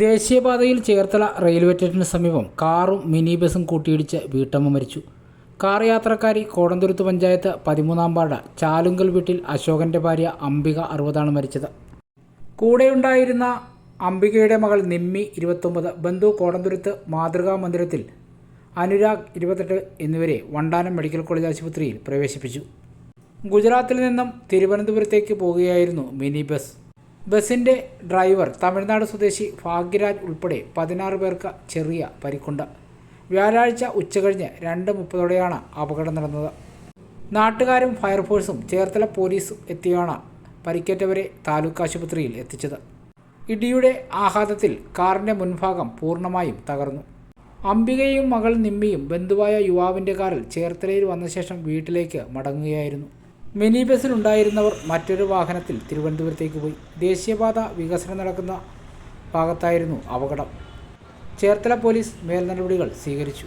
ദേശീയപാതയിൽ ചേർത്തല റെയിൽവേ സ്റ്റേഷന് സമീപം കാറും മിനി ബസും കൂട്ടിയിടിച്ച് വീട്ടമ്മ മരിച്ചു. കാർ യാത്രക്കാരി കോടന്തുരുത്ത് പഞ്ചായത്ത് പതിമൂന്നാം വാർഡ് ചാലുങ്കൽ വീട്ടിൽ അശോകന്റെ ഭാര്യ അംബിക അറുപതാണ് മരിച്ചത്. കൂടെയുണ്ടായിരുന്ന അംബികയുടെ മകൾ നിമ്മി ഇരുപത്തൊമ്പത് ബന്ധു കോടന്തുരുത്ത് മാതൃകാ മന്ദിരത്തിൽ അനുരാഗ് ഇരുപത്തെട്ട് എന്നിവരെ വണ്ടാനം മെഡിക്കൽ കോളേജ് ആശുപത്രിയിൽ പ്രവേശിപ്പിച്ചു. ഗുജറാത്തിൽ നിന്നും തിരുവനന്തപുരത്തേക്ക് പോകുകയായിരുന്നു മിനി ബസ് ബസിന്റെ ഡ്രൈവർ തമിഴ്നാട് സ്വദേശി ഭാഗ്യരാജ് ഉൾപ്പെടെ പതിനാറ് പേർക്ക് ചെറിയ പരിക്കുണ്ട്. വ്യാഴാഴ്ച ഉച്ചകഴിഞ്ഞ് രണ്ട് മുപ്പതോടെയാണ് അപകടം നടന്നത്. നാട്ടുകാരും ഫയർഫോഴ്സും ചേർത്തല പോലീസും എത്തിയാണ് പരിക്കേറ്റവരെ താലൂക്ക് ആശുപത്രിയിൽ എത്തിച്ചത്. ഇടിയുടെ ആഘാതത്തിൽ കാറിന്റെ മുൻഭാഗം പൂർണമായും തകർന്നു. അംബികയും മകൾ നിമ്മിയും ബന്ധുവായ യുവാവിന്റെ കാറിൽ ചേർത്തലയിൽ വന്ന ശേഷം വീട്ടിലേക്ക് മടങ്ങുകയായിരുന്നു. മിനി ബസ്സിലുണ്ടായിരുന്നവർ മറ്റൊരു വാഹനത്തിൽ തിരുവനന്തപുരത്തേക്ക് പോയി. ദേശീയപാത വികസനം നടക്കുന്ന ഭാഗത്തായിരുന്നു അപകടം. ചേർത്തല പോലീസ് മേൽനടപടികൾ സ്വീകരിച്ചു.